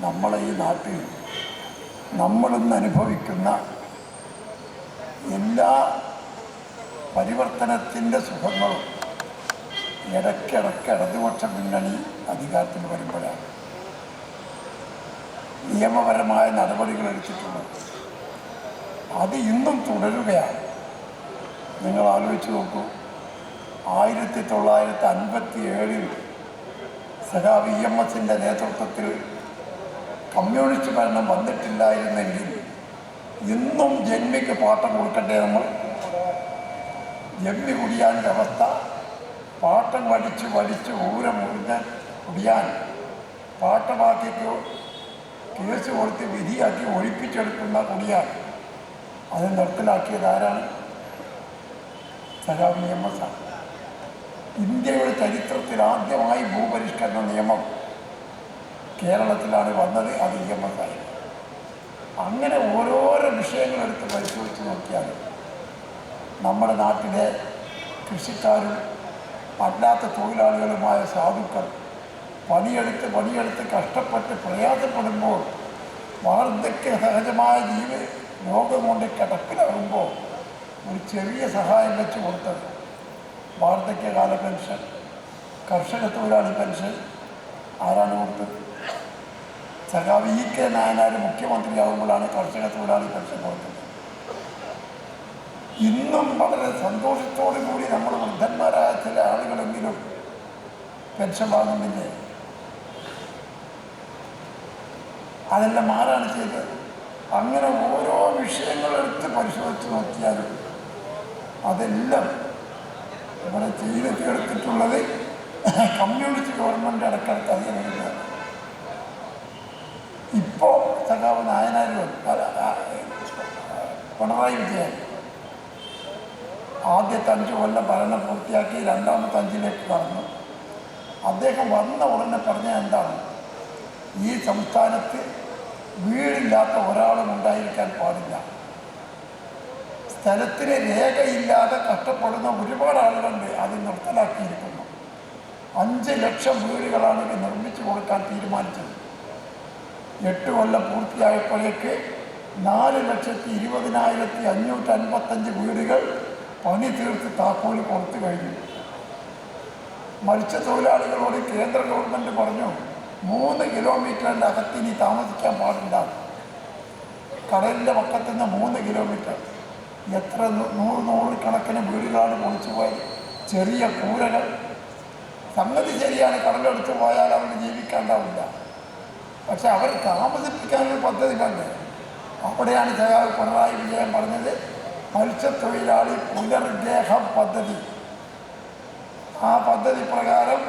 നമ്മളെ ഈ നാട്ടിൽ നമ്മളിന്ന് അനുഭവിക്കുന്ന എല്ലാ പരിവർത്തനത്തിന്റെ സുഖങ്ങളും ഇടയ്ക്കിടയ്ക്ക് ഇടതുപക്ഷ മുന്നണി അധികാരത്തിൽ വരുമ്പോഴാണ്. നിയമപരമായ നടപടികൾ എടുത്തിട്ടുള്ളത്. അത് ഇന്നും തുടരുകയാണ്. നിങ്ങൾ ആലോചിച്ച് നോക്കൂ. ആയിരത്തി തൊള്ളായിരത്തി അൻപത്തി ഏഴിൽ സഖാ വി എം എസിന്റെ നേതൃത്വത്തിൽ കമ്മ്യൂണിസ്റ്റ് ഭരണം വന്നിട്ടില്ലായിരുന്നെങ്കിൽ ഇന്നും ജന്മിക്ക് പാട്ടം കൊടുക്കട്ടെ നമ്മൾ? ജന്മി കുടിയാന്റെ അവസ്ഥ. പാട്ടം വടിച്ച് വടിച്ച് ഊരം മുറിഞ്ഞ് കുടിയാൻ. പാട്ടമാക്കിയിട്ട് കേസ് കൊടുത്ത് വിധിയാക്കി ഒഴിപ്പിച്ചെടുക്കുന്ന കുടിയാൻ. അത് നിർത്തലാക്കിയത് ആരാണ്? സരാബ് ആണ്. ഇന്ത്യയുടെ ചരിത്രത്തിൽ ആദ്യമായി ഭൂപരിഷ്കരണ നിയമം കേരളത്തിലാണ് വന്നത് അത് ഇ എം എസ് ആയിരുന്നു അങ്ങനെ ഓരോരോ വിഷയങ്ങളെടുത്ത് പരിശോധിച്ച് നോക്കിയാൽ നമ്മുടെ നാട്ടിലെ കൃഷിക്കാരും അല്ലാത്ത തൊഴിലാളികളുമായ സാധുക്കൾ പണിയെടുത്ത് പണിയെടുത്ത് കഷ്ടപ്പെട്ട് പ്രയാസപ്പെടുമ്പോൾ വാർദ്ധക്യ സഹജമായ ജീവ രോഗം കൊണ്ട് കിടപ്പിലാകുമ്പോൾ ഒരു ചെറിയ സഹായം വെച്ച് കൊടുത്തത് വാർദ്ധക്യകാല പെൻഷൻ കർഷക തൊഴിലാളി പെൻഷൻ ആരാണ് കൊടുത്തത്? സഖാവ് ഇ കെ നായനാർ മുഖ്യമന്ത്രിയാകുമ്പോഴാണ് കർഷക തൊഴിലാളി പെൻഷൻ കൊടുത്തത് ഇന്നും വളരെ സന്തോഷത്തോടു കൂടി നമ്മൾ വൃദ്ധന്മാരായ ചില ആളുകളെങ്കിലും പെൻഷൻ വാങ്ങുന്നില്ലേ? അതെല്ലാം ആരാണ് ചെയ്തത്? അങ്ങനെ ഓരോ വിഷയങ്ങളെടുത്ത് പരിശോധിച്ച് നോക്കിയാലും അതെല്ലാം ഇവിടെ ചെയ്ത് തീർത്തിട്ടുള്ളത് കമ്മ്യൂണിസ്റ്റ് ഗവൺമെന്റ് അധികാരികളാണ് ഇപ്പോൾ സഖാവ് നായനാരും പിണറായി വിജയൻ ആദ്യത്തെ അഞ്ച് കൊല്ലം ഭരണം പൂർത്തിയാക്കി രണ്ടാമത്തെ അഞ്ചിലേക്ക് കടന്നു. അദ്ദേഹം വന്ന ഉടനെ പറഞ്ഞ എന്താണ്? ഈ സംസ്ഥാനത്ത് വീടില്ലാത്ത ഒരാളും ഉണ്ടായിരിക്കാൻ പാടില്ല. സ്ഥലത്തിന് രേഖയില്ലാതെ കഷ്ടപ്പെടുന്ന ഒരുപാട് ആളുകളുണ്ട് അത് നിർത്തലാക്കിയിരിക്കുന്നു. അഞ്ച് ലക്ഷം വീടുകളാണ് നിർമ്മിച്ചു കൊടുക്കാൻ തീരുമാനിച്ചത്. എട്ട് കൊല്ലം പൂർത്തിയായപ്പോഴേക്ക് നാല് ലക്ഷത്തി ഇരുപതിനായിരത്തി അഞ്ഞൂറ്റി അൻപത്തഞ്ച് വീടുകൾ പണി തീർത്ത് താക്കോൽ കൊടുത്തു കഴിഞ്ഞു. മത്സ്യത്തൊഴിലാളികളോട് കേന്ദ്ര ഗവൺമെന്റ് പറഞ്ഞു മൂന്ന് കിലോമീറ്ററിന്റെ അകത്ത് ഇനി താമസിക്കാൻ പാടില്ല. കടലിന്റെ പക്കത്തു നിന്ന് മൂന്ന് കിലോമീറ്റർ. എത്ര നൂറ് നൂറ് കണക്കിന് വീടുകളാണ് പൊളിച്ചു പോയത്. ചെറിയ കൂരകൾ. സംഗതി ശരിയാണ് കടലെടുത്ത് പോയാൽ അവന് ജീവിക്കാണ്ടാവില്ല. പക്ഷെ അവർ താമസിപ്പിക്കാനൊരു പദ്ധതി കണ്ട് അവിടെയാണ് ജയാവ് പിണറായി വിജയൻ പറഞ്ഞത് മത്സ്യത്തൊഴിലാളി പുനർഗേഹം പദ്ധതി. ആ പദ്ധതി പ്രകാരം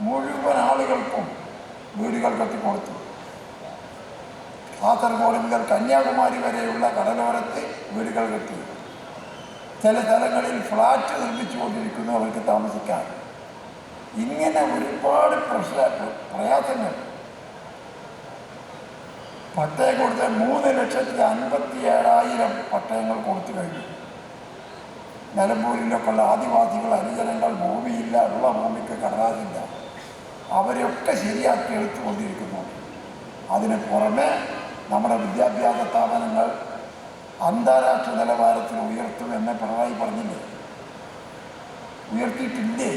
മുഴുവൻ ആളുകൾക്കും വീടുകൾ കെട്ടിക്കൊടുത്തു. കാസർഗോഡ് മുതൽ കന്യാകുമാരി വരെയുള്ള കടലോരത്ത് വീടുകൾ കെട്ടി. ചില സ്ഥലങ്ങളിൽ ഫ്ലാറ്റ് നിർമ്മിച്ചുകൊണ്ടിരിക്കുന്നു അവർക്ക് താമസിക്കാൻ ഇങ്ങനെ ഒരുപാട് പ്രശ്ന പ്രയാസങ്ങൾ പട്ടയം കൊടുത്ത മൂന്ന് ലക്ഷത്തി അൻപത്തി ഏഴായിരം പട്ടയങ്ങൾ കൊടുത്തു കഴിഞ്ഞു. നിലമ്പൂരിലൊക്കെ ഉള്ള ആദിവാസികൾ അനുജനങ്ങൾ ഭൂമിയില്ല ഉള്ള ഭൂമിക്ക് കടലാസില്ല. അവരെയൊക്കെ ശരിയാക്കി എടുത്തുകൊണ്ടിരിക്കുന്നു അതിന് പുറമെ നമ്മുടെ വിദ്യാഭ്യാസ സ്ഥാപനങ്ങൾ അന്താരാഷ്ട്ര നിലവാരത്തിൽ ഉയർത്തുമെന്ന് പിണറായി പറഞ്ഞില്ലേ? ഉയർത്തിയിട്ടില്ലേ?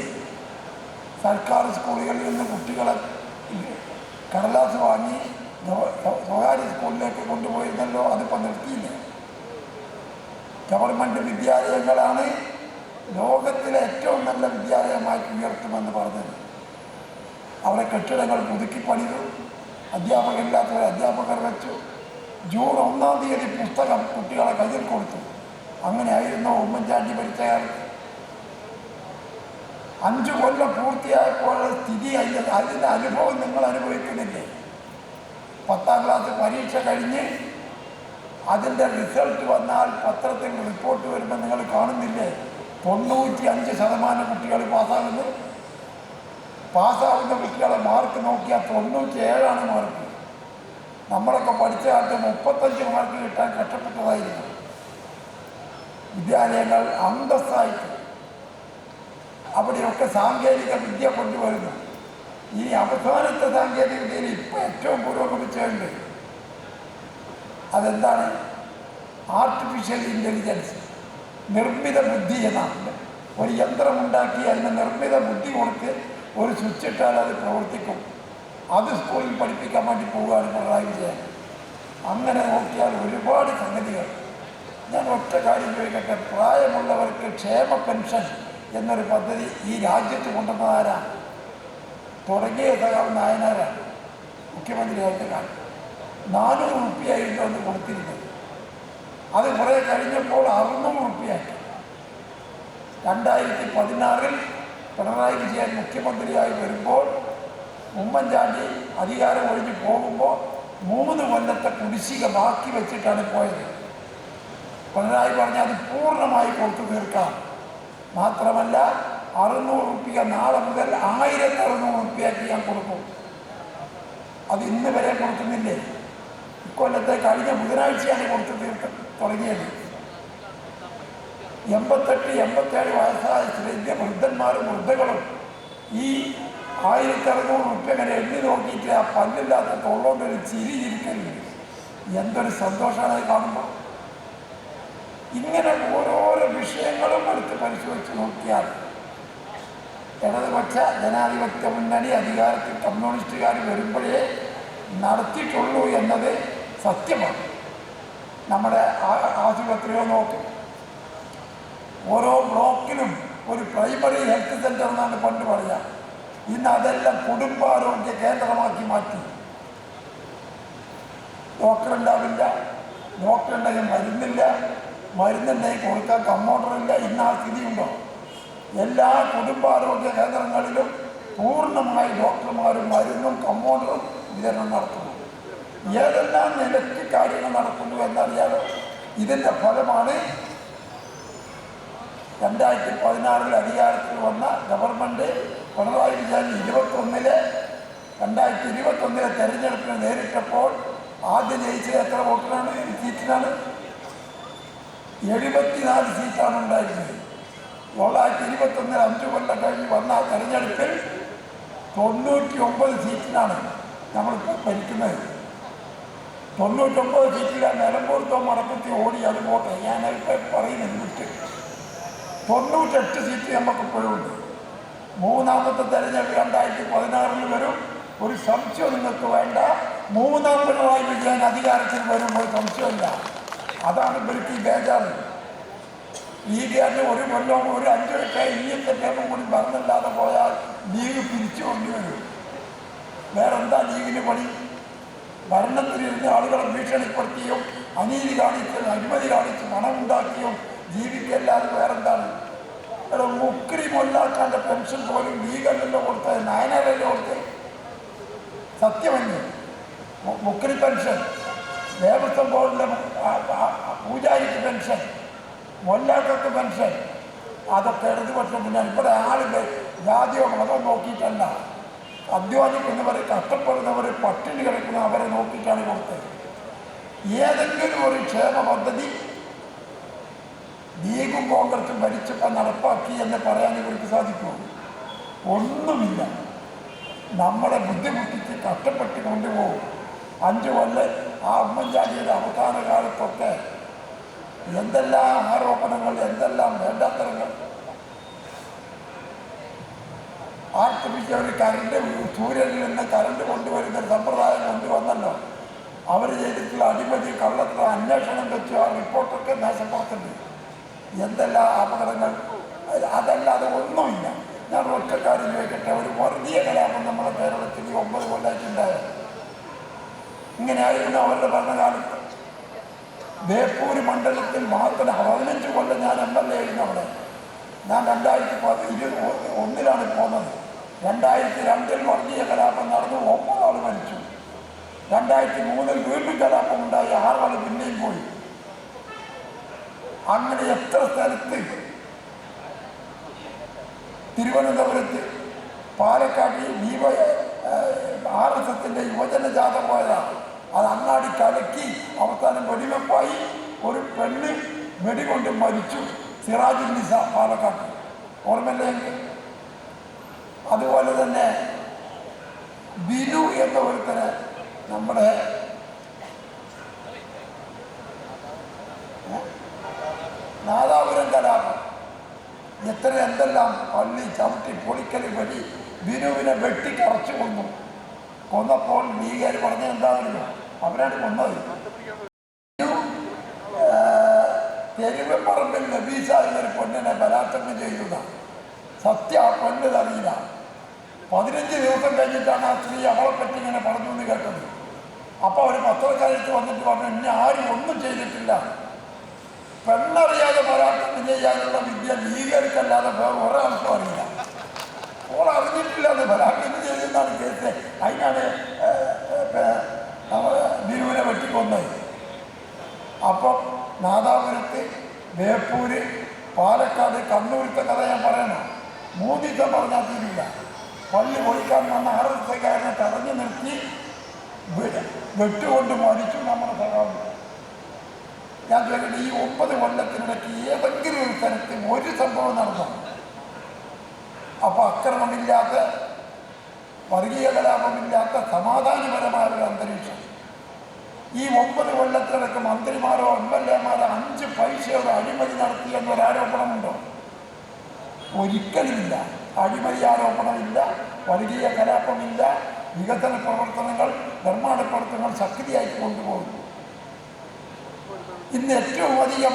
സർക്കാർ സ്കൂളുകളിൽ നിന്ന് കുട്ടികളെ കടലാസ് വാങ്ങി സ്വകാര്യ സ്കൂളിലേക്ക് കൊണ്ടുപോയിരുന്നല്ലോ അതിപ്പോൾ നിർത്തിയില്ല. ഗവൺമെന്റ് വിദ്യാലയങ്ങളാണ് ലോകത്തിലെ ഏറ്റവും നല്ല വിദ്യാലയമായി ഉയർത്തുമെന്ന് പറഞ്ഞത്. അവിടെ കെട്ടിടങ്ങൾ പുതുക്കി പണിതു അധ്യാപകരില്ലാത്തവർ അധ്യാപകർ വെച്ചു. ജൂൺ ഒന്നാം തീയതി പുസ്തകം കുട്ടികളെ കയ്യിൽ കൊടുത്തു. അങ്ങനെയായിരുന്നു ഉമ്മൻചാണ്ടി പരിചയ അഞ്ചു കൊല്ലം പൂർത്തിയായപ്പോൾ സ്ഥിതി അതിന്റെ അനുഭവം നിങ്ങൾ അനുഭവിക്കുന്നില്ലേ? പത്താം ക്ലാസ് പരീക്ഷ കഴിഞ്ഞ് അതിന്റെ റിസൾട്ട് വന്നാൽ പത്രത്തിൽ റിപ്പോർട്ട് വരുമ്പോൾ നിങ്ങൾ കാണുന്നില്ലേ? തൊണ്ണൂറ്റി അഞ്ച് ശതമാനം കുട്ടികൾ പാസ്സാകുന്നു. പാസ്സാവുന്ന കുട്ടികളെ മാർക്ക് നോക്കിയാൽ തൊണ്ണൂറ്റി ഏഴാണ് മാർക്ക്. നമ്മളൊക്കെ പഠിച്ച കാലത്ത് മുപ്പത്തഞ്ച് മാർക്ക് കിട്ടാൻ കഷ്ടപ്പെട്ടതായിരുന്നു. വിദ്യാലയങ്ങൾ അന്തസ്സായിട്ട് അവിടെയൊക്കെ സാങ്കേതിക വിദ്യ കൊണ്ടുവരുന്നു. ഈ അവസാനത്തെ സാങ്കേതിക വിദ്യയിൽ ഇപ്പം ഏറ്റവും പുരോഗമിച്ചുണ്ട് അതെന്താണ്? ആർട്ടിഫിഷ്യൽ ഇന്റലിജൻസ് നിർമ്മിത ബുദ്ധി എന്നാണ്. ഒരു യന്ത്രമുണ്ടാക്കി അതിന് നിർമ്മിത ബുദ്ധി കൊടുത്ത് ഒരു സ്വിച്ച് ഇട്ടാൽ അത് പ്രവർത്തിക്കും. അത് സ്കൂളിൽ പഠിപ്പിക്കാൻ വേണ്ടി പോവുകയാണ് പിണറായി വിജയൻ. അങ്ങനെ നോക്കിയാൽ ഒരുപാട് സംഗതികൾ. ഞാൻ ഒറ്റ കാര്യം ചോദിക്കട്ടെ? പ്രായമുള്ളവർക്ക് ക്ഷേമ പെൻഷൻ എന്നൊരു പദ്ധതി ഈ രാജ്യത്ത് കൊണ്ടുവന്നതാരാണ് തുടങ്ങിയ സഖാവ് നായനാരാണ്? മുഖ്യമന്ത്രിയായിട്ട് കാലം നാനൂറ് റുപ്യായിരുന്നു അന്ന് കൊടുത്തിരുന്നത് അത് കുറേ കഴിഞ്ഞപ്പോൾ അറുന്നൂറ് റുപ്യാക്കി രണ്ടായിരത്തി പതിനാറിൽ പിണറായി വിജയൻ മുഖ്യമന്ത്രിയായി വരുമ്പോൾ ഉമ്മൻചാണ്ടി അധികാരം ഒഴിഞ്ഞു പോകുമ്പോൾ മൂന്ന് കൊല്ലത്തെ കുടിശ്ശിക ബാക്കി വെച്ചിട്ടാണ് പോയത്. പിണറായി പറഞ്ഞാൽ അത് പൂർണമായി കൊടുത്തു തീർക്കാം. മാത്രമല്ല അറുന്നൂറ് റുപ്യ നാളെ മുതൽ ആയിരത്തി അറുന്നൂറ് റുപ്യക്ക് ഞാൻ കൊടുക്കും. അത് ഇന്ന് വരെ കൊടുക്കുന്നില്ലേ? ഇക്കൊല്ലത്തെ കഴിഞ്ഞ ബുധനാഴ്ചയാണ് കൊടുത്തു തീർക്ക തുടങ്ങിയത്. എൺപത്തെട്ട് എൺപത്തേഴ് വയസ്സായ ശ്രീന്ത്യ വൃദ്ധന്മാരും വൃദ്ധകളും ഈ ആയിരത്തി അറുന്നൂറ് റുപ്യ ഇങ്ങനെ എണ്ണി നോക്കിയിട്ട് ആ പല്ലില്ലാത്ത തൊള്ളോണ്ട് ഒരു ചിരി ചിരിക്കരുത് എന്തൊരു സന്തോഷമാണ് അത് കാണുമ്പോൾ. ഇങ്ങനെ ഓരോരോ വിഷയങ്ങളും എടുത്ത് പരിശോധിച്ച് നോക്കിയാൽ ഇടതുപക്ഷ ജനാധിപത്യ മുന്നണി അധികാരത്തിൽ കമ്മ്യൂണിസ്റ്റുകാർ വരുമ്പോഴേ നടത്തിയിട്ടുള്ളൂ എന്നത് സത്യമാണ്. നമ്മുടെ ആശുപത്രികൾ നോക്കും. ഓരോ ബ്ലോക്കിലും ഒരു പ്രൈമറി ഹെൽത്ത് സെന്റർ എന്നാണ് പണ്ട് പറയുക ഇന്ന് അതെല്ലാം കുടുംബാരോഗ്യ കേന്ദ്രമാക്കി മാറ്റി. ഡോക്ടർ ഉണ്ടാവില്ല ഡോക്ടർ ഉണ്ടെങ്കിൽ മരുന്നില്ല മരുന്നുണ്ടെങ്കിൽ കൊടുക്കാൻ കമ്പൗണ്ടറില്ല ഇന്ന് ആ സ്ഥിതിയുണ്ടോ? എല്ലാ കുടുംബാരോഗ്യ കേന്ദ്രങ്ങളിലും പൂർണമായി ഡോക്ടർമാരും മരുന്നും കമ്പൗണ്ടറും വിതരണം നടത്തുന്നു. ഏതെല്ലാം നിലയ്ക്ക് കാര്യങ്ങൾ നടക്കുന്നു എന്നറിയാലോ ഇതിന്റെ ഫലമാണ് രണ്ടായിരത്തി പതിനാറിൽ അധികാരത്തിൽ വന്ന ഗവൺമെന്റ് പിണറായി വിജയൻ ഇരുപത്തൊന്നിലെ രണ്ടായിരത്തി ഇരുപത്തൊന്നിലെ തെരഞ്ഞെടുപ്പിന് നേരിട്ടപ്പോൾ ആദ്യം ജയിച്ചത് എത്ര വോട്ടിനാണ്? സീറ്റിനാണ്? എഴുപത്തിനാല് സീറ്റാണ് ഉണ്ടായിരുന്നത്. തൊള്ളായിരത്തി ഇരുപത്തൊന്നിൽ അഞ്ച് കൊല്ലം കഴിഞ്ഞ് വന്ന തെരഞ്ഞെടുപ്പിൽ തൊണ്ണൂറ്റി ഒമ്പത് സീറ്റിനാണ് നമ്മൾ ഭരിക്കുന്നത്. തൊണ്ണൂറ്റൊമ്പത് സീറ്റിൽ നിലമ്പൂർത്തോ മടക്കത്തി ഓടി അത് പോട്ടെ ഞാനിപ്പോൾ പറയുന്നത് വിട്ട്. തൊണ്ണൂറ്റെട്ട് സീറ്റ് നമുക്കിപ്പോഴും ഉണ്ട്. മൂന്നാമത്തെ തെരഞ്ഞെടുപ്പ് രണ്ടായിരത്തി പതിനാറിൽ വരും. ഒരു സംശയം നിങ്ങൾക്ക് വേണ്ട. മൂന്നാം പിണറായി വിജയൻ അധികാരത്തിൽ വരുമ്പോൾ സംശയമില്ല അതാണ് ഇവർക്ക് ഈ ബേജാറ്. ലീഗുകാരന് ഒരു കൊല്ലം ഒരു അഞ്ചൊക്കെ ഇനിയത്തെ ടേമും കൂടി ഭരണമില്ലാതെ പോയാൽ ലീഗ് പിരിച്ചു കൊണ്ടുവരും വേറെന്താ ലീഗിന് പണി? ഭരണത്തിലിരുന്ന് ആളുകളെ ഭീഷണിപ്പെടുത്തിയും അനീതി കാണിച്ചും അഴിമതി പണം ഉണ്ടാക്കിയും ജീവിക്കല്ലാതെ വേറെന്താണ്? എടാ മുക്രി മൊല്ലാക്കാന്റെ പെൻഷൻ പോലും ലീഗല്ലല്ലോ കൊടുത്തത് നയനല്ലോ കൊടുത്തത്? സത്യമല്ലേ? മുക്കിരി പെൻഷൻ ദേവസ്വം ബോർഡിലെ പൂജാരിക്ക് പെൻഷൻ. മൊല്ലാക്കൾക്ക് മനുഷ്യൻ. അതൊക്കെ ഇടതുപക്ഷം പിന്നെ ഇവിടെ ആളുടെ ജാതിയോ മതമോ നോക്കിയിട്ടല്ല. അധ്വാനിക്കുന്നവർ കഷ്ടപ്പെടുന്നവർ പട്ടിണി കിടക്കുന്ന അവരെ നോക്കിയിട്ടാണ് കൊടുത്തത്. ഏതെങ്കിലും ഒരു ക്ഷേമ പദ്ധതി ലീഗും കോൺഗ്രസും ഭരിച്ചപ്പോൾ നടപ്പാക്കി എന്ന് പറയാൻ ഇവർക്ക് സാധിക്കുമോ? ഒന്നുമില്ല. നമ്മളെ ബുദ്ധിമുട്ടിച്ച് കഷ്ടപ്പെട്ട് കൊണ്ടുപോകും. അഞ്ച് കൊല്ലം ആ അവസാന കാലത്തൊക്കെ എന്തെല്ലാം ആരോപണങ്ങൾ എന്തെല്ലാം വേണ്ടാത്തരങ്ങൾ. ആർട്ടിഫിഷ്യൽ ഒരു കറണ്ട് സൂര്യനിൽ നിന്ന് കറണ്ട് കൊണ്ടുവരുന്ന സമ്പ്രദായം കൊണ്ടുവന്നല്ലോ. അവർ ചെയ്തിട്ടുള്ള അടിമതി കള്ളത്ര അന്വേഷണം വെച്ച് ആ റിപ്പോർട്ടൊക്കെ നാശപ്പെടുത്തുന്നു. എന്തെല്ലാം അപകടങ്ങൾ അത് അതല്ലാതെ ഒന്നുമില്ല. ഞാൻ ഒറ്റക്കാര്യം ചോദിക്കട്ടെ ഒരു വർഗീയ കലാപം നമ്മുടെ കേരളത്തിൽ ഒമ്പത് കൊല്ലായിട്ടുണ്ടായത്. ഇങ്ങനെയായിരുന്നു അവരുടെ ഭരണകാലത്ത്. ബേപ്പൂര് മണ്ഡലത്തിൽ മാത്രം പതിനഞ്ച് കൊല്ലം ഞാൻ എം എൽ എ ആയിരുന്നു അവിടെ. ഞാൻ രണ്ടായിരത്തി പതി ഇരു ഒന്നിലാണ് പോന്നത്. രണ്ടായിരത്തി രണ്ടിൽ വർഗീയ കലാപം നടന്നു ഒമ്പതാൾ മരിച്ചു. രണ്ടായിരത്തി മൂന്നിൽ വീണ്ടും കലാപം ഉണ്ടായി ആറാൾ പിന്നെയും പോയി. അങ്ങനെ എത്ര സ്ഥലത്ത്? തിരുവനന്തപുരത്ത് പാലക്കാട് ദീപ ആർ എസ് എസിന്റെ യുവജന ജാഥ പോയതാണ് അത് അങ്ങാടി കലക്കി അവസാനം വെടിവെപ്പായി. ഒരു പെണ്ണ് വെടികൊണ്ട് മരിച്ചു. സിറാജുൽ നിസ പാലക്കാട്ട്. ഓർമ്മയില്ലേ? നിങ്ങൾക്ക്? അതുപോലെ തന്നെ ബിനു എന്ന ഒരുത്തന് നമ്മുടെ? നാദാപുരം കലാപം. എത്ര എന്തെല്ലാം പള്ളി ചവിട്ടി പൊളിക്കൽ വഴി ബിനുവിനെ വെട്ടി വെട്ടിക്കറച്ചു കൊന്നു. കൊന്നപ്പോൾ ലീഗർ പറഞ്ഞ എന്താണെന്നോ അവരാണ് കൊണ്ടത് തെരുവ് പറമ്പിൽ നബീസ എന്നൊരു പെണ്ണിനെ ബലാത്സംഗം ചെയ്തതാണ് സത്യ ആ പെണ്ണ് അറിയില്ല പതിനഞ്ച് ദിവസം കഴിഞ്ഞിട്ടാണ് ആ സ്ത്രീ അവളെ പറ്റി ഇങ്ങനെ പറഞ്ഞു എന്ന് കേട്ടത്. അപ്പോൾ അവർ പത്രക്കാരത്ത് വന്നിട്ട് പറഞ്ഞു ഇനി ആരും ഒന്നും ചെയ്തിട്ടില്ല. പെണ്ണറിയാതെ ബലാത്സംഗം ചെയ്യാനുള്ള വിദ്യ ലീഗർക്കല്ലാതെ ഒരാൾക്കും അറിയില്ല. അവൾ അറിഞ്ഞിട്ടില്ല എന്ന് ബലാത്സംഗം ചെയ്തെന്നാണ് കേസ്. അതിനാണ് അപ്പം നാദാപുരത്ത് ബേപ്പൂര് പാലക്കാട് കണ്ണൂരത്തെ കഥ ഞാൻ പറയണം ദിവസം പറഞ്ഞാൽ തീരില്ല. പള്ളി പൊളിക്കാൻ വന്ന ആർ തടഞ്ഞു നിർത്തി വെട്ടുകൊണ്ട് മരിച്ചു നമ്മുടെ സഹാബി ഞാൻ ചോദിക്കട്ടെ ഈ ഒമ്പത് കൊല്ലത്തിനിടയ്ക്ക് ഏതെങ്കിലും ഒരു സ്ഥലത്ത് ഒരു സംഭവം നടന്നു? അപ്പോൾ അക്രമമില്ലാത്ത വർഗീയ കലാപമില്ലാത്ത സമാധാനപരമായ ഒരു അന്തരീക്ഷം. ഈ ഒമ്പത് കൊല്ലത്തിനിടയ്ക്ക് മന്ത്രിമാരോ എം എൽ എമാരോ അഞ്ച് പൈസയുടെ അഴിമതി നടത്തി എന്നൊരു ആരോപണമുണ്ടോ? ഒരിക്കലുമില്ല. അഴിമതി ആരോപണമില്ല. വർഗീയ കലാപമില്ല. വികസന പ്രവർത്തനങ്ങൾ നിർമ്മാണ പ്രവർത്തനങ്ങൾ ശക്തിയായി കൊണ്ടുപോകുന്നു. ഇന്ന് ഏറ്റവും അധികം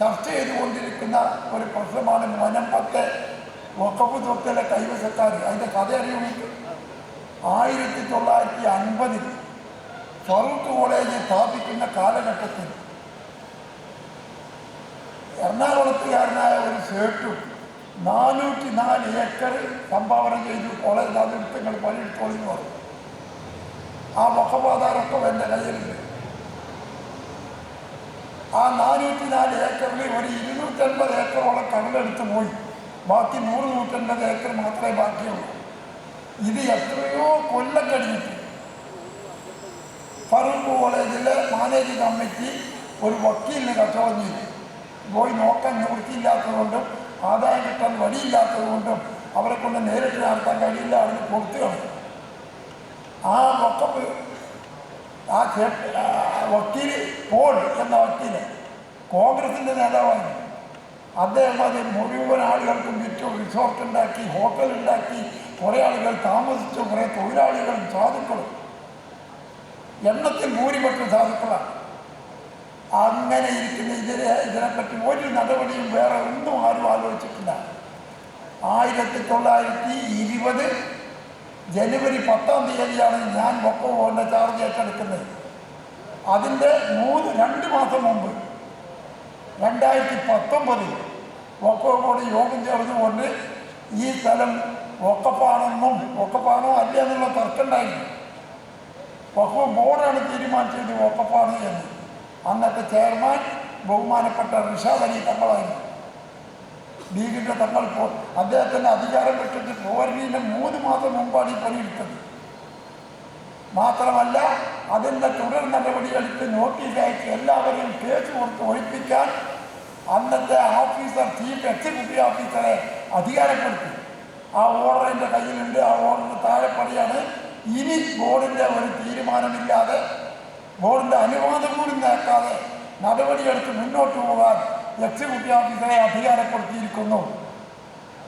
ചർച്ച ചെയ്തുകൊണ്ടിരിക്കുന്ന ഒരു പ്രശ്നമാണ് മനമ്പത്തെ വക്കപ്പ് തൊക്കിലെ കൈവശക്കാർ അതിന്റെ കഥ അറിയുമെങ്കിൽ ആയിരത്തി തൊള്ളായിരത്തി അൻപതിൽ ഫറൂഖ് കോളേജ് സ്ഥാപിക്കുന്ന കാലഘട്ടത്തിൽ എറണാകുളത്തുകാരനായ ഒരു സേട്ടും നാനൂറ്റി നാല് ഏക്കർ സംഭാവന ചെയ്തു കോളേജ് അതിർത്തങ്ങൾ പണിയെടുത്തോളെന്ന് പറഞ്ഞു. ആ വക്കപാതാരൊക്കെ എന്റെ കയ്യിലുണ്ട്. ആ നാനൂറ്റി നാല് ഏക്കറിൽ ഒരു ഇരുന്നൂറ്റൻപത് ഏക്കറോളം കടലെടുത്ത് പോയി. ബാക്കി നൂറ് നൂറ്റൻപത് ഏക്കർ മാത്രമേ ബാക്കിയുള്ളൂ. ഇത് എത്രയോ കൊല്ലം കഴിഞ്ഞിട്ട് ഫറൂഖ് കോളേജിലെ മാനേജിംഗ് കമ്മിറ്റി ഒരു വക്കീലിന് കച്ചവടം പോയി നോക്കാൻ നിവൃത്തിയില്ലാത്തതുകൊണ്ടും ആദായം കിട്ടാൻ വഴിയില്ലാത്തതുകൊണ്ടും അവരെ കൊണ്ട് നേരിട്ട് നടത്താൻ കഴിയില്ല അതിന് കൊടുത്തു കളഞ്ഞു. ആ വക്കപ്പ് ആ വക്കീൽ പോൾ എന്ന വക്കീൽ കോൺഗ്രസിന്റെ നേതാവായിരുന്നു. അദ്ദേഹം അത് മുഴുവൻ ആളുകൾക്കും വിറ്റു റിസോർട്ട് ഉണ്ടാക്കി ഹോട്ടൽ ഉണ്ടാക്കി കുറേ ആളുകൾ താമസിച്ചു കുറേ തൊഴിലാളികളും സാധുക്കളും. എണ്ണത്തിൽ ഭൂരിപക്ഷം സാധുക്കളാണ് അങ്ങനെ ഇരിക്കുന്ന ഇതിനെ ഇതിനെപ്പറ്റി ഒരു നടപടിയും വേറെ ഒന്നും ആരും ആലോചിച്ചിട്ടില്ല. ആയിരത്തി തൊള്ളായിരത്തി ഇരുപത് ജനുവരി പത്താം തീയതിയാണ് ഞാൻ ബൊക്കോവിന്റെ ചാർജ് ഏറ്റെടുക്കുന്നത്. അതിന്റെ മൂന്ന് രണ്ട് മാസം മുമ്പ് രണ്ടായിരത്തി പത്തൊമ്പതിൽ വക്കോബോർഡ് യോഗം ചേർന്നുകൊണ്ട് ഈ സ്ഥലം ഒക്കപ്പാണെന്നും ഒക്കപ്പാണോ അല്ല എന്നുള്ള തർക്കമുണ്ടായിരുന്നു വക്കോ ബോർഡാണ് തീരുമാനിച്ചത് വക്കപ്പാണ് എന്ന്. അന്നത്തെ ചെയർമാൻ ബഹുമാനപ്പെട്ട റിഷാദ് അലി തങ്ങളായിരുന്നു ലീഗിന്റെ തങ്ങൾ പോ അദ്ദേഹത്തിന്റെ അധികാരം വിട്ടിട്ട് പോരലിന്റെ മൂന്ന് മാസം മുമ്പാണ് ഈ പണിയെടുത്തത് മാത്രമല്ല അതിന്റെ തുടർ നടപടിയെടുത്ത് നോട്ടീസ് അയച്ച് എല്ലാവരെയും കേസ് കൊടുത്ത് ഒഴിപ്പിക്കാൻ അന്നത്തെ ഓഫീസർ ചീഫ് എക്സിക്യൂട്ടീവ് ഓഫീസറെ അധികാരപ്പെടുത്തി. ആ ഓർഡർ എന്റെ കയ്യിലുണ്ട്. ആ ഓർഡറിന് താഴെപ്പടിയാണ് ഇനി ബോർഡിന്റെ ഒരു തീരുമാനമില്ലാതെ ബോർഡിന്റെ അനുവാദം കൂടി നേക്കാതെ നടപടിയെടുത്ത് മുന്നോട്ട് പോകാൻ എക്സിക്യൂട്ടീവ് ഓഫീസറെ അധികാരപ്പെടുത്തിയിരിക്കുന്നു.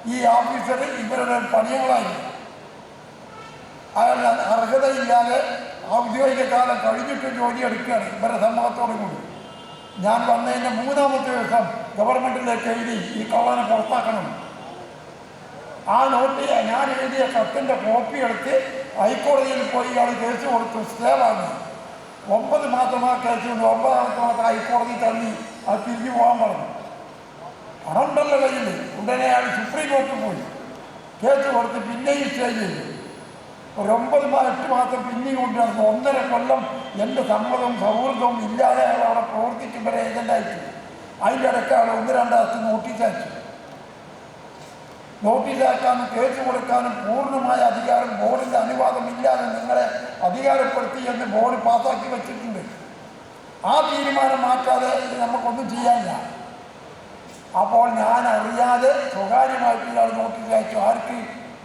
ഈ ഓഫീസർ ഇവരുടെ പണികളായി. അയാൾ അർഹതയില്ലാതെ ഔദ്യോഗിക കാലം കഴിഞ്ഞിട്ട് ജോലി എടുക്കുകയാണ് ഇവരുടെ സമ്മതത്തോടു കൂടി. ഞാൻ വന്നതിന്റെ മൂന്നാമത്തെ ദിവസം ഗവൺമെന്റിലേക്ക് എഴുതി ഈ കള്ളനെ പുറത്താക്കണം. ആ നോട്ട് ഞാൻ എഴുതിയ കത്തിന്റെ കോപ്പി എടുത്ത് ഹൈക്കോടതിയിൽ പോയി ഇയാൾ കേസ് കൊടുത്തു. സ്റ്റേ വാങ്ങി ഒമ്പത് മാത്രമാ കേസ് കൊണ്ട് ഒമ്പതാമത്തെ മാത്രം ഹൈക്കോടതി തള്ളി. അത് തിരിഞ്ഞു പോകാൻ പറഞ്ഞു. പണമുണ്ടല്ലോ കയ്യിൽ. ഉടനെ അയാൾ സുപ്രീം കോർട്ടിൽ പോയി. കേസ് കൊടുത്ത് പിന്നെയും സ്റ്റേ ചെയ്തു. ഒരു ഒമ്പത് മാസം എട്ട് മാസം പിന്നെയും കൊണ്ട് നടന്നു. ഒന്നര കൊല്ലം എന്റെ സമ്മതവും സൗഹൃദവും ഇല്ലാതെ അയാൾ അവിടെ പ്രവർത്തിക്കുമ്പോഴേ വരെ ഏജന്റായിട്ട് അതിന്റെ ഇടയ്ക്ക് അയാൾ ഒന്ന് രണ്ടാമത്തെ നോട്ടീസ് അയച്ചു. നോട്ടീസ് അയക്കാനും കേസ് കൊടുക്കാനും പൂർണമായ അധികാരം ബോർഡിന്റെ അനുവാദം ഇല്ലാതെ നിങ്ങളെ അധികാരപ്പെടുത്തി എന്ന് ബോർഡ് പാസ്സാക്കി വെച്ചിട്ടുണ്ട്. ആ തീരുമാനം മാറ്റാതെ നമുക്കൊന്നും ചെയ്യാനില്ല. അപ്പോൾ ഞാൻ അറിയാതെ സ്വകാര്യമായിട്ട് ഇയാൾ നോട്ടീസ് അയച്ചു. ആർക്ക്?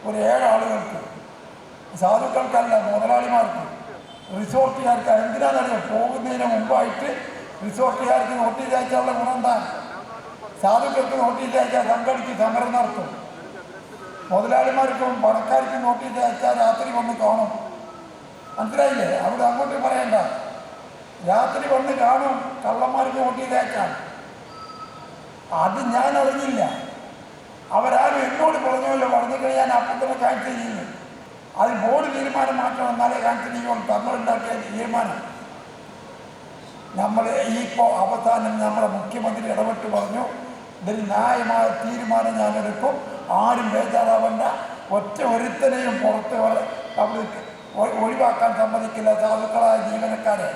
ഒരു ഏഴാളുകൾക്ക്. സാധുക്കൾക്കല്ല മുതലാളിമാർക്ക്. റിസോർട്ടുകാർക്ക്. എന്തിനാണെന്നറിയോ പോകുന്നതിന് മുമ്പായിട്ട് റിസോർട്ടുകാർക്ക് നോട്ടീസ് അയച്ചാലുള്ള ഗുണം എന്താണ്? സാധുക്കൾക്ക് നോട്ടീസ് അയച്ചാൽ സംഘടിച്ച് സമരം നടത്തും. മുതലാളിമാർക്കും പണക്കാർക്കും നോട്ടീസ് അയച്ചാൽ രാത്രി വന്ന് കാണും. മനസ്സിലായില്ലേ? അവിടെ അങ്ങോട്ട് പറയണ്ട. രാത്രി വന്ന് കാണും കള്ളന്മാർക്ക് നോട്ടീസ് അയച്ചാൽ അത് ഞാൻ അറിഞ്ഞില്ല. അവരാരും എന്നോട് പറഞ്ഞല്ലോ പറഞ്ഞിട്ട് ഞാൻ അപ്പം തന്നെ കാണിച്ചു ചെയ്യുന്നു അത് ബോർഡ് തീരുമാനം മാറ്റണം എന്നാലേ കാണിച്ചു ചെയ്യുള്ളൂ തങ്ങളുണ്ടാക്കിയ തീരുമാനം. നമ്മൾ ഈ ഇപ്പോൾ അവസാനം നമ്മുടെ മുഖ്യമന്ത്രി ഇടപെട്ട് പറഞ്ഞു. ഇതിൽ ന്യായമായ തീരുമാനം ഞാനെടുക്കും ആരും ബേജാറാവണ്ട ഒറ്റ ഒരുത്തനെയും പുറത്ത് അവിടെ ഒഴിവാക്കാൻ സമ്മതിക്കില്ല സാധുക്കളായ ജീവനക്കാരെ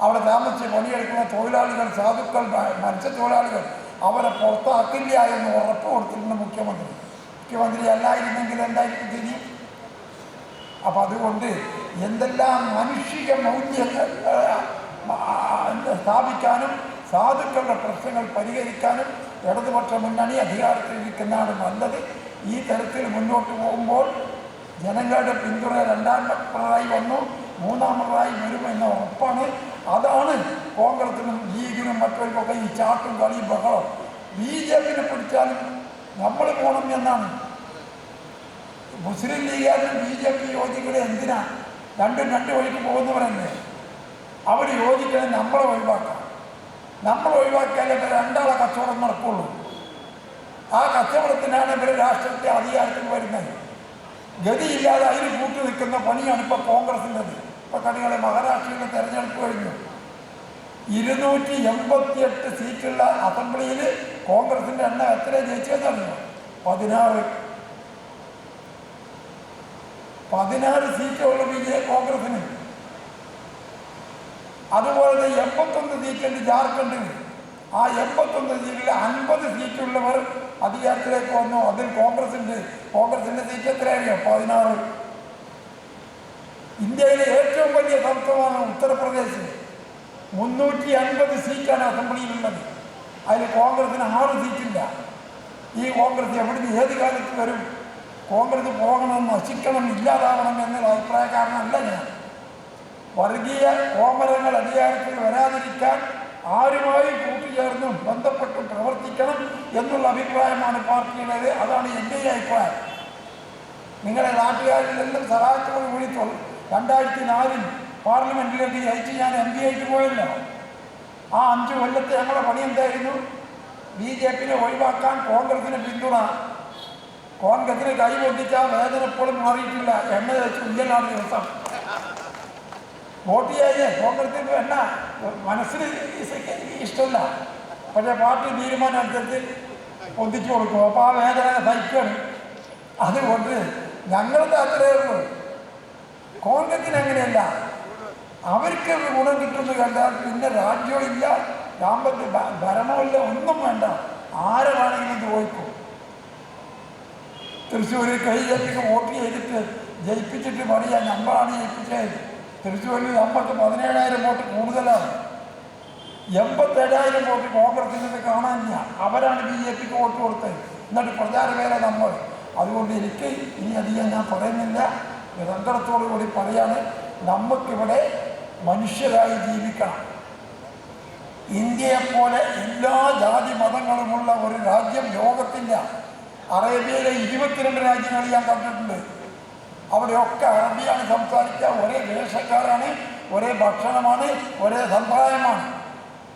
അവിടെ താമസിച്ച് പണിയെടുക്കുന്ന തൊഴിലാളികൾ സാധുക്കൾ മത്സ്യ മത്സ്യത്തൊഴിലാളികൾ അവരെ പുറത്താക്കില്ല എന്ന് ഉറപ്പ് കൊടുത്തിട്ടുണ്ട് മുഖ്യമന്ത്രി മുഖ്യമന്ത്രി അല്ലായിരുന്നെങ്കിൽ എന്തായിരിക്കും തിരി അപ്പം അതുകൊണ്ട് എന്തെല്ലാം മാനുഷിക മൗല്യങ്ങൾ സ്ഥാപിക്കാനും സാധുക്കളുടെ പ്രശ്നങ്ങൾ പരിഹരിക്കാനും ഇടതുപക്ഷ മുന്നണി അധികാരത്തിലിരിക്കുന്നതാണ് നല്ലത്. ഈ തരത്തിൽ മുന്നോട്ട് പോകുമ്പോൾ ജനങ്ങളുടെ പിന്തുണ രണ്ടാം പിണറായി വന്നു മൂന്നാം പിണറായി വരുമെന്ന ഉറപ്പാണ്. അതാണ് കോൺഗ്രസിനും ലീഗിനും മറ്റവർക്കൊക്കെ ഈ ചാട്ടും കളിയും ബഹളം. ബി ജെ പിനെ പിടിച്ചാലും നമ്മൾ പോകണം എന്നാണ്. മുസ്ലിം ലീഗുകാരും ബി ജെ പി യോജിക്കുന്നത് എന്തിനാ? രണ്ടും രണ്ട് വഴിക്ക് പോകുന്നവരല്ലേ? അവർ യോജിക്കണേ നമ്മളെ ഒഴിവാക്കാം നമ്മൾ ഒഴിവാക്കിയാലേ രണ്ടാളെ കച്ചവടം നടക്കുള്ളൂ. ആ കച്ചവടത്തിനാണ് ഇവർ രാഷ്ട്രത്തെ അധികാരത്തിൽ വരുന്നത്. ഗതിയില്ലാതെ അതിന് കൂട്ടി നിൽക്കുന്ന പണിയാണ് ഇപ്പോൾ കോൺഗ്രസിന്റെത് ഇപ്പോൾ കണികളെ മഹാരാഷ്ട്രയിലെ തെരഞ്ഞെടുപ്പ് കഴിഞ്ഞു. ഇരുന്നൂറ്റി എൺപത്തിയെട്ട് സീറ്റുള്ള അസംബ്ലിയിൽ കോൺഗ്രസിന്റെ എണ്ണം എത്ര ജയിച്ചതെന്നറിയോ പതിനാറ്. പതിനാറ് സീറ്റുള്ള ബി ജെ കോൺഗ്രസിന് അതുപോലെ എൺപത്തൊന്ന് സീറ്റുണ്ട് ജാർഖണ്ഡിൽ ആ എൺപത്തൊന്ന് സീറ്റിൽ അൻപത് സീറ്റുള്ളവർ അധികാരത്തിലേക്ക് വന്നു. അതിൽ കോൺഗ്രസിന്റെ കോൺഗ്രസിന്റെ സീറ്റ് എത്രയായിരിക്കും? പതിനാറ്. ഇന്ത്യയിലെ ഏറ്റവും വലിയ സംസ്ഥാനമാണ് ഉത്തർപ്രദേശ്. മുന്നൂറ്റി അൻപത് സീറ്റാണ് അസംബ്ലിയിലുള്ളത്. അതിൽ കോൺഗ്രസിന് ആറ് സീറ്റില്ല. ഈ കോൺഗ്രസ് എവിടുന്ന് ഏത് കാലത്ത് വരും? കോൺഗ്രസ് പോകണം നശിക്കണം ഇല്ലാതാവണം എന്നുള്ള അഭിപ്രായക്കാരനല്ല ഞാൻ. വർഗീയ കോമരങ്ങൾ അധികാരത്തിൽ വരാതിരിക്കാൻ ആരുമായും കൂട്ടുചേർന്നും ബന്ധപ്പെട്ടും പ്രവർത്തിക്കണം എന്നുള്ള അഭിപ്രായമാണ് പാർട്ടിയുടേത്. അതാണ് എന്റെ അഭിപ്രായം. നിങ്ങളുടെ നാട്ടുകാരിലെല്ലാം സഹായത്തോട് തൊ- രണ്ടായിരത്തി നാലിൽ പാർലമെന്റിലേക്ക് ജയിച്ച് ഞാൻ എം പി ആയിട്ട് പോയല്ലോ. ആ അഞ്ച് കൊല്ലത്തെ ഞങ്ങളുടെ പണി എന്തായിരുന്നു? ബി ജെ പിനെ ഒഴിവാക്കാൻ കോൺഗ്രസിന് പിന്തുണ. കോൺഗ്രസിന് കൈ പൊട്ടിച്ചാൽ വേദന എപ്പോഴും മാറിയിട്ടില്ല എണ്ണ വെച്ച് ദിവസം. വോട്ട് ചെയ്യാതെ കോൺഗ്രസിന് എന്ന മനസ്സിന് ഇഷ്ടമല്ല. പക്ഷേ പാർട്ടി തീരുമാനം അനുസരിച്ച് ഒന്നിച്ചു കൊടുക്കും. അപ്പോൾ ആ വേദന സഹിക്കും അതുകൊണ്ട് ഞങ്ങളുടെ അത്രയേ ഉള്ളൂ. കോൺഗ്രസിന് അങ്ങനെയല്ല. അവർക്ക് ഗുണം കിട്ടുമെന്ന് കണ്ടാൽ പിന്നെ രാജ്യമില്ല ദാമ്പത്യ ഭരണമില്ല. ഒന്നും വേണ്ട. ആരെ വേണമെങ്കിലും ചോദിക്കും തൃശ്ശൂർ കൈ കത്തിക്ക് വോട്ട് ചെയ്തിട്ട് ജയിപ്പിച്ചിട്ട് പണിയാൻ നമ്മളാണ് ജയിപ്പിച്ചത്. തൃശ്ശൂരിൽ അമ്പത്തി പതിനേഴായിരം വോട്ട് കൂടുതലാണ്. എൺപത്തേഴായിരം വോട്ട് കോൺഗ്രസിൽ നിന്ന് കാണാനില്ല. അവരാണ് ബി ജെ പിക്ക് വോട്ട് കൊടുത്തത്. എന്നിട്ട് പ്രചാരവേല നമ്മൾ. അതുകൊണ്ട് എനിക്ക് ഇനി അധികം ഞാൻ പറയുന്നില്ല. നിരന്തരത്തോടു കൂടി പറയാണ് നമുക്കിവിടെ മനുഷ്യരായി ജീവിക്കണം. ഇന്ത്യയെപ്പോലെ എല്ലാ ജാതി മതങ്ങളുമുള്ള ഒരു രാജ്യം ലോകത്തില്ല. അറേബ്യയിലെ ഇരുപത്തിരണ്ട് രാജ്യങ്ങൾ ഞാൻ കണ്ടിട്ടുണ്ട്. അവിടെയൊക്കെ അറബിയാണ് സംസാരിക്കുക. ഒരേ വേഷക്കാരാണ് ഒരേ ഭക്ഷണമാണ് ഒരേ സമ്പ്രദായമാണ്.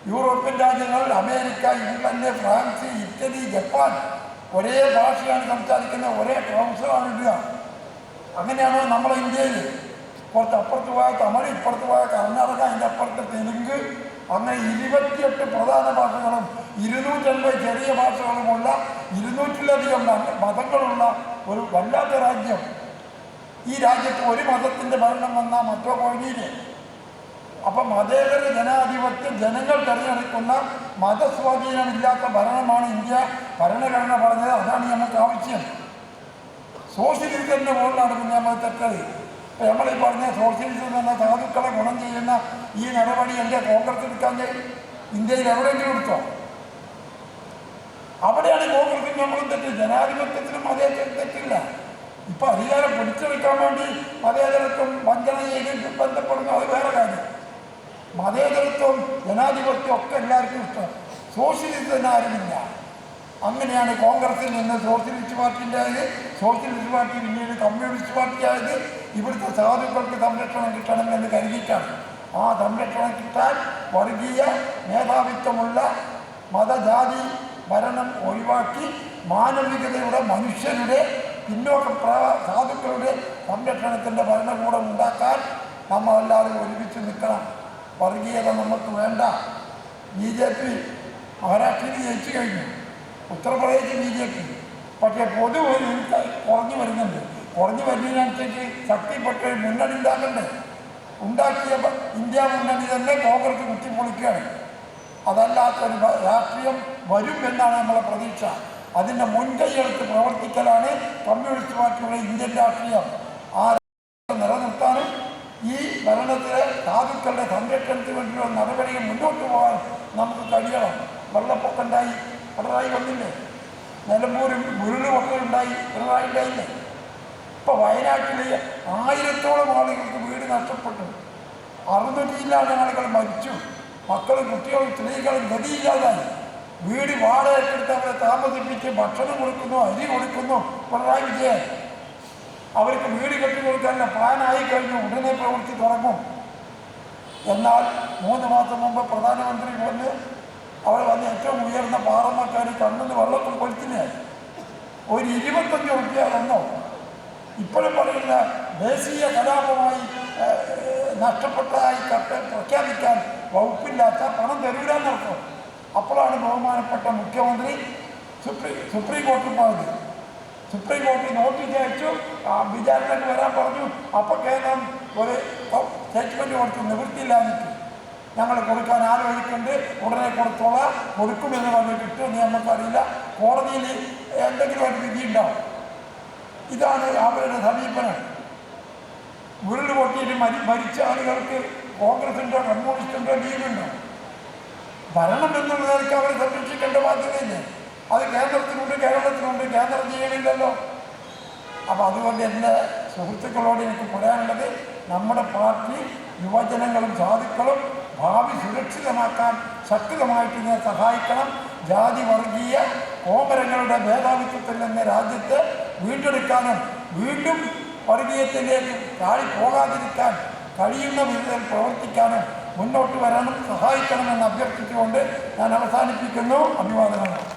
യൂറോപ്യൻ രാജ്യങ്ങളിൽ America England France Italy Japan ഒരേ ഭാഷയാണ് സംസാരിക്കുന്നത് ഒരേ ട്രൗസറാണ് ഇടുക. അങ്ങനെയാണ് നമ്മളെ ഇന്ത്യയിൽ കുറച്ച് അപ്പുറത്ത് പോയ തമിഴ് ഇപ്പുറത്ത് പോയ കർണാടക അതിന്റെ അപ്പുറത്ത് തെലുങ്ക്. അങ്ങനെ ഇരുപത്തിയെട്ട് പ്രധാന ഭാഷകളും ഇരുന്നൂറ്റൻപത് ചെറിയ ഭാഷകളുമുള്ള ഇരുന്നൂറ്റിലധികം മത- മതങ്ങളുള്ള ഒരു വല്ലാത്ത രാജ്യം. ഈ രാജ്യത്ത് ഒരു മതത്തിന്റെ ഭരണം വന്നാൽ മറ്റോ പോയില്ലേ അപ്പം മതേതര ജനാധിപത്യം ജനങ്ങൾ തിരഞ്ഞെടുക്കുന്ന മതസ്വാധീനമില്ലാത്ത ഭരണമാണ് ഇന്ത്യ. ഭരണഘടന പറഞ്ഞത് അതാണ് നമുക്ക് ആവശ്യം. സോഷ്യലിസത്തിന്റെ മുകളിലാണ് പിന്നെ നമ്മൾ തെറ്റത്. നമ്മൾ ഈ പറഞ്ഞ സോഷ്യലിസം എന്ന സാധുക്കളെ ഗുണം ചെയ്യുന്ന ഈ നടപടി എന്റെ കോൺഗ്രസ് എടുക്കാൻ ഇന്ത്യയിൽ എവിടെയെങ്കിലും എടുത്തോ? അവിടെയാണ് കോൺഗ്രസിന് നമ്മളും തെറ്റ്. ജനാധിപത്യത്തിനും അതേ തെറ്റില്ല. ഇപ്പൊ അധികാരം പിടിച്ചെടുക്കാൻ വേണ്ടി മതേതരത്വം വഞ്ചന ചെയ്തിട്ട് ബന്ധപ്പെടുന്നു അത് വേറെ കാര്യം. മതേതരത്വം ജനാധിപത്യം ഒക്കെ എല്ലാവർക്കും ഇഷ്ടം. സോഷ്യലിസത്തിന് ആരുമില്ല. അങ്ങനെയാണ് കോൺഗ്രസിൽ നിന്ന് സോഷ്യലിസ്റ്റ് പാർട്ടിന്റെ ആയത് സോഷ്യലിസ്റ്റ് പാർട്ടി പിന്നീട് കമ്മ്യൂണിസ്റ്റ് പാർട്ടി ആയത്. ഇവിടുത്തെ സാധുക്കൾക്ക് സംരക്ഷണം കിട്ടണം എന്ന് കരുതിയിട്ടാണ്. ആ സംരക്ഷണം കിട്ടാൻ വർഗീയ മേധാവിത്വമുള്ള മതജാതി ഭരണം ഒഴിവാക്കി മാനവികതയുടെ മനുഷ്യരുടെ പിന്നോക്ക സാധുക്കളുടെ സംരക്ഷണത്തിന്റെ ഭരണകൂടം ഉണ്ടാക്കാൻ നമ്മൾ എല്ലാവരും ഒരുമിച്ച് നിൽക്കണം. വർഗീയത നമുക്ക് വേണ്ട. ബി ജെ പി മഹാരാഷ്ട്രയിൽ ജയിച്ചു കഴിഞ്ഞു. Uttar Pradesh B J P. പക്ഷേ പൊതുവെ കുറഞ്ഞു വരുന്നുണ്ട്. കുറഞ്ഞു വരുന്നതിനനുസരിച്ച് ശക്തിപ്പെട്ട ഒരു മുന്നണി ഉണ്ടാക്കണ്ടേ ഉണ്ടാക്കിയ ഇന്ത്യ മുന്നണി തന്നെ കോൺഗ്രസ് കുത്തിപ്പൊളിക്കുകയാണ്. അതല്ലാത്തൊരു രാഷ്ട്രീയം വരും എന്നാണ് നമ്മളെ പ്രതീക്ഷ. അതിന്റെ മുൻകൈയെടുത്ത് പ്രവർത്തിക്കലാണ് കമ്മ്യൂണിസ്റ്റ് പാർട്ടിയുടെ ഇന്ത്യൻ രാഷ്ട്രീയം. ആ നിലനിർത്താനും ഈ ഭരണത്തിലെ സാധുക്കളുടെ സംരക്ഷണത്തിന് വേണ്ടിയുള്ള നടപടികൾ മുന്നോട്ട് പോകാൻ നമുക്ക് കഴിയണം. വെള്ളപ്പൊക്കമുണ്ടായി. പിണറായി വന്നില്ലേ? നിലമ്പൂരും ഉരുളുമൊക്കെ ഉണ്ടായി പിണറായി ഉണ്ടായില്ലേ? ഇപ്പൊ വയനാട്ടിൽ ആയിരത്തോളം ആളുകൾക്ക് വീട് നഷ്ടപ്പെട്ടു. അറുന്നൂറ്റി ആളുകൾ മരിച്ചു. മക്കളും കുട്ടികളും സ്ത്രീകളും ഗതിയില്ലാതായി. വീട് വാടകയ്ക്കെടുത്ത് അവരെ താമസിപ്പിച്ച് ഭക്ഷണം കൊടുക്കുന്നു അരി കൊടുക്കുന്നു. പിണറായി വിജയൻ അവർക്ക് വീട് കെട്ടിക്കൊടുക്കാനുള്ള പ്ലാനായി കഴിഞ്ഞു. ഉടനെ പ്രവൃത്തി തുടങ്ങും. എന്നാൽ മൂന്ന് മാസം മുമ്പ് പ്രധാനമന്ത്രി വന്ന് അവിടെ വന്ന് ഏറ്റവും ഉയർന്ന പാറമക്കാർ കണ്ണിന് വെള്ളത്തിൽ കൊളുത്തില്ലേ ഒരു ഇരുപത്തഞ്ച് റുപ്യ തന്നോ? ഇപ്പോഴും പറയുന്ന ദേശീയ കലാപമായി നഷ്ടപ്പെട്ടതായി പ്രഖ്യാപിക്കാൻ വകുപ്പില്ലാത്ത പണം തരൂരാന്നർത്ഥം. അപ്പോഴാണ് ബഹുമാനപ്പെട്ട മുഖ്യമന്ത്രി സുപ്രീം സുപ്രീം കോടതി പറഞ്ഞത്. സുപ്രീം കോടതി നോട്ടീസ് അയച്ചു ആ വിചാരണയ്ക്ക് വരാൻ പറഞ്ഞു. അപ്പോൾ കേന്ദ്രം ഒരു സ്റ്റേറ്റ്മെന്റ് കൊടുത്തു. നിവൃത്തിയില്ലാതിട്ടു ഞങ്ങൾ കൊടുക്കാൻ ആലോചിക്കുന്നുണ്ട്. ഉടനെ കൊടുത്തോളാം. കൊടുക്കുമെന്ന് പറഞ്ഞിട്ട് കിട്ടുമെന്ന് നമുക്കറിയില്ല. കോടതിയിൽ എന്തെങ്കിലും ഒരു വിധി ഉണ്ടാവും ഇതാണ് അവരുടെ സമീപനം. ഉരുൾ പൊട്ടിയിട്ട് മരി മരിച്ച ആളുകൾക്ക് കോൺഗ്രസിന്റെ കമ്മ്യൂണിസ്റ്റിന്റെ ലീഗുണ്ടോ ഭരണം എന്നുള്ള നിലയ്ക്ക് അവരെ സംരക്ഷിക്കേണ്ട ബാധ്യതയില്ലേ അത് കേന്ദ്രത്തിനുണ്ട് കേരളത്തിനുണ്ട് കേന്ദ്രം ചെയ്യണില്ലല്ലോ. അപ്പം അതുകൊണ്ട് എന്റെ സുഹൃത്തുക്കളോട് എനിക്ക് പറയാനുള്ളത് നമ്മുടെ പാർട്ടി യുവജനങ്ങളും സാധുക്കളും ഭാവി സുരക്ഷിതമാക്കാൻ ശക്തമായിട്ട് ഇതിനെ സഹായിക്കണം. ജാതി വർഗീയ കോമരങ്ങളുടെ മേധാവിത്വത്തിൽ നിന്ന് രാജ്യത്ത് വീണ്ടെടുക്കാനും വീണ്ടും വർഗീയത്തിലേക്ക് താഴി പോകാതിരിക്കാൻ കഴിയുന്ന വിധത്തിൽ പ്രവർത്തിക്കാനും മുന്നോട്ട് വരാനും സഹായിക്കണമെന്ന് അഭ്യർത്ഥിച്ചുകൊണ്ട് ഞാൻ അവസാനിപ്പിക്കുന്നു. അഭിവാദനങ്ങൾ.